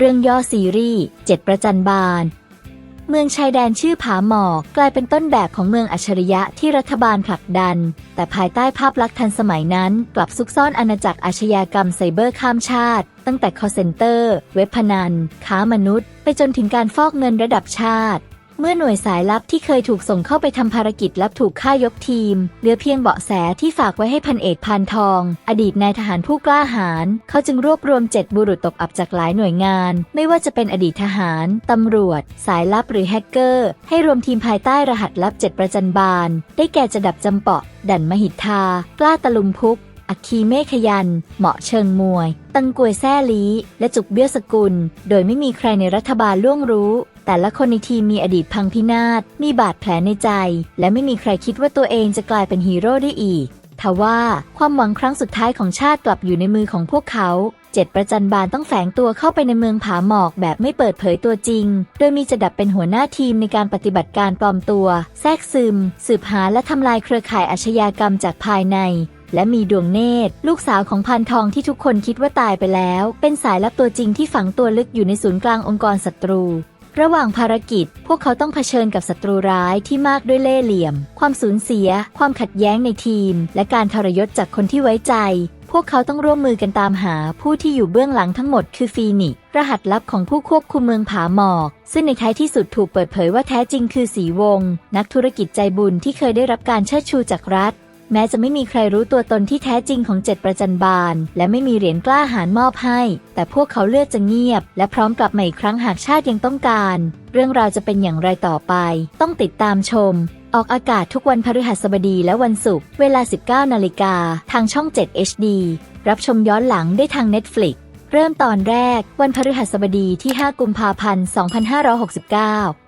เรื่องย่อซีรีส์เจ็ดประจันบาล เมืองชายแดนชื่อผาหมอกกลายเป็นต้นแบบของเมืองอัจฉริยะที่รัฐบาลผลักดัน แต่ภายใต้ภาพลักษณ์ทันสมัยนั้น กลับซุกซ่อนอาณาจักรอาชญากรรมไซเบอร์ข้ามชาติ ตั้งแต่คอเซนเตอร์ เว็บพนัน ค้ามนุษย์ ไปจนถึงการฟอกเงินระดับชาติ เมื่อหน่วยสายลับที่เคยถูกส่งเข้าไปทำภารกิจลับถูกฆ่ายกทีม เหลือเพียงเบาะแสที่ฝากไว้ให้พันเอกพานทอง อดีตนายทหารผู้กล้าหาญเขาจึงรวบรวมเจ็ดบุรุษตกอับจากหลายหน่วยงาน ไม่ว่าจะเป็นอดีตทหาร ตำรวจ สายลับหรือแฮกเกอร์ ให้รวมทีมภายใต้รหัสลับเจ็ดประจันบานได้แก่จะดับจำเปาะ ดันมหิทา กล้าตะลุมพุกอัคคีเมฆยัน เหมาะเชิงมวย ตังกวยแซ่ลีและจุกเบี้ยวสกุล โดยไม่มีใครในรัฐบาลล่วงรู้ แต่ละคนในทีมมีอดีตพังพินาศ มีบาดแผลในใจ และไม่มีใครคิดว่าตัวเองจะกลายเป็นฮีโร่ได้อีกทว่าความหวังครั้งสุดท้ายของชาติกลับอยู่ในมือของพวกเขา เจ็ดประจันบานต้องแฝงตัวเข้าไปในเมืองผาหมอกแบบไม่เปิดเผยตัวจริง โดยมีจะดับเป็นหัวหน้าทีมในการปฏิบัติการปลอมตัว แทรกซึม สืบหาและทำลายเครือข่ายอาชญากรรมจากภายใน และมีดวงเนตร ลูกสาวของพันทองที่ทุกคนคิดว่าตายไปแล้ว เป็นสายลับตัวจริงที่ฝังตัวลึกอยู่ในศูนย์กลางองค์กรศัตรู ระหว่างภารกิจ พวกเขาต้องเผชิญกับศัตรูร้ายที่มากด้วยเล่ห์เหลี่ยม ความสูญเสีย ความขัดแย้งในทีม และการทรยศจากคนที่ไว้ใจ พวกเขาต้องร่วมมือกันตามหาผู้ที่อยู่เบื้องหลังทั้งหมดคือฟีนิกรหัสลับของผู้ควบคุมเมืองผาหมอก ซึ่งในท้ายที่สุดถูกเปิดเผยว่าแท้จริงคือสีวง นักธุรกิจใจบุญที่เคยได้รับการเชิดชูจากรัฐ แม้จะไม่มีใครรู้ตัวตนที่แท้จริงของเจ็ดประจันบานและไม่มีเหรียญกล้าหาญมอบให้ แต่พวกเขาเลือกจะเงียบ และพร้อมกลับมาอีกครั้งหากชาติยังต้องการ เรื่องราวจะเป็นอย่างไรต่อไป ต้องติดตามชม ออกอากาศทุกวันพฤหัสบดีและวันศุกร์เวลา 19 นาฬิกาทางช่อง 7 HD รับชมย้อนหลังได้ทาง Netflix เริ่มตอนแรก วันพฤหัสบดีที่ 5 กุมภาพันธ์ 2569